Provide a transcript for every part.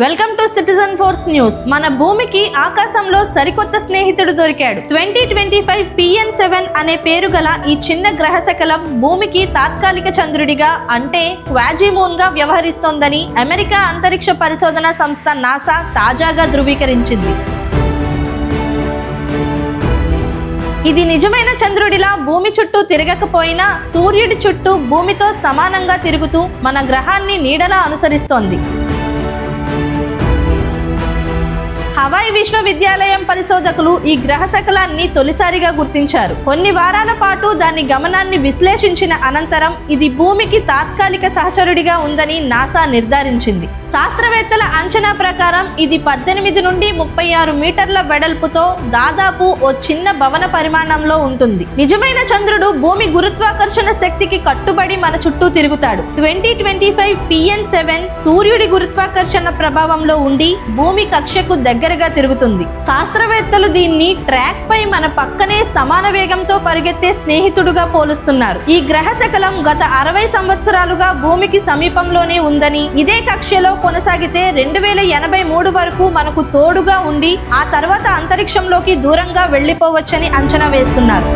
Welcome to citizen force news మన భూమికి ఆకాశంలో సరికొత్త స్నేహితుడు దొరికాడు. Twenty twenty five PN seven అనే పేరు గల ఈ చిన్న గ్రహశకలం భూమికి తాత్కాలిక చంద్రుడిగా అంటే క్వాజిమూన్గా వ్యవహరిస్తోందని అమెరికా అంతరిక్ష పరిశోధన సంస్థ నాసా తాజాగా ధృవీకరించింది. ఇది నిజమైన చంద్రుడిలా భూమి చుట్టూ తిరగకపోయినా సూర్యుడి చుట్టూ భూమితో సమానంగా తిరుగుతూ మన గ్రహాన్ని నీడలా అనుసరిస్తోంది. హవాయి విశ్వవిద్యాలయం పరిశోధకులు ఈ గ్రహ శకలాన్ని తొలిసారిగా గుర్తించారు. కొన్ని వారాల పాటు దాని గమనాన్ని విశ్లేషించిన అనంతరం ఇది భూమికి తాత్కాలిక సహచరుడిగా ఉందని నాసా నిర్ధారించింది. శాస్త్రవేత్తల అంచనా ప్రకారం ఇది పద్దెనిమిది నుండి ముప్పై ఆరు మీటర్ల వెడల్పుతో దాదాపు ఓ చిన్న భవన పరిమాణంలో ఉంటుంది. నిజమైన చంద్రుడు భూమి గురుత్వాకర్షణ శక్తికి కట్టుబడి మన చుట్టూ తిరుగుతాడు. Twenty twenty five PN seven సూర్యుడి గురుత్వాకర్షణ ప్రభావంలో ఉండి భూమి కక్షకు దగ్గరగా తిరుగుతుంది. శాస్త్రవేత్తలు దీన్ని ట్రాక్ పై మన పక్కనే సమాన వేగంతో పరిగెత్తే స్నేహితుడుగా పోలుస్తున్నారు. ఈ గ్రహ శకలం గత అరవై సంవత్సరాలుగా భూమికి సమీపంలోనే ఉందని ఇదే కక్షలో కొనసాగితే రెండు వేల ఎనభై మూడు వరకు మనకు తోడుగా ఉండి ఆ తర్వాత అంతరిక్షంలోకి దూరంగా వెళ్ళిపోవచ్చని అంచనా వేస్తున్నారు.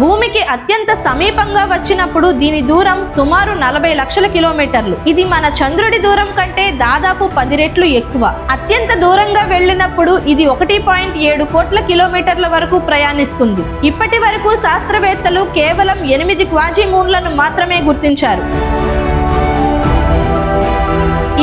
భూమికి అత్యంత సమీపంగా వచ్చినప్పుడు దీని దూరం సుమారు నలభై లక్షల కిలోమీటర్లు. ఇది మన చంద్రుడి దూరం కంటే దాదాపు పది రెట్లు ఎక్కువ. అత్యంత దూరంగా వెళ్ళినప్పుడు ఇది ఒకటి పాయింట్ ఏడు కోట్ల కిలోమీటర్ల వరకు ప్రయాణిస్తుంది. ఇప్పటి వరకు శాస్త్రవేత్తలు కేవలం ఎనిమిది క్వాజీ మూన్లను మాత్రమే గుర్తించారు.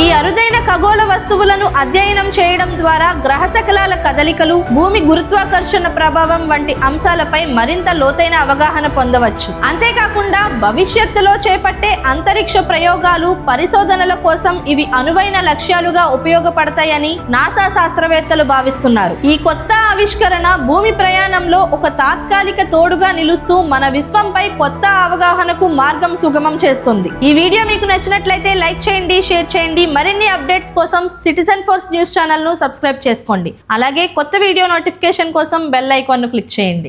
ఈ అరుదైన ఖగోళ వస్తువులను అధ్యయనం చేయడం ద్వారా గ్రహ శకలాల కదలికలు భూమి గురుత్వాకర్షణ ప్రభావం వంటి అంశాలపై మరింత లోతైన అవగాహన పొందవచ్చు. అంతేకాకుండా భవిష్యత్తులో చేపట్టే అంతరిక్ష ప్రయోగాలు పరిశోధనల కోసం ఇవి అనువైన లక్ష్యాలుగా ఉపయోగపడతాయని నాసా శాస్త్రవేత్తలు భావిస్తున్నారు. ఈ కొత్త ఆవిష్కరణ భూమి ప్రయాణంలో ఒక తాత్కాలిక తోడుగా నిలుస్తూ మన విశ్వంపై కొత్త అవగాహనకు మార్గం సుగమం చేస్తుంది. ఈ వీడియో మీకు నచ్చినట్లయితే లైక్ చేయండి షేర్ చేయండి. మరిన్ని అప్డేట్స్ కోసం సిటిజన్ ఫోర్స్ న్యూస్ ఛానల్ను సబ్స్క్రైబ్ చేసుకోండి. అలాగే కొత్త వీడియో నోటిఫికేషన్ కోసం బెల్ ఐకాన్ను క్లిక్ చేయండి.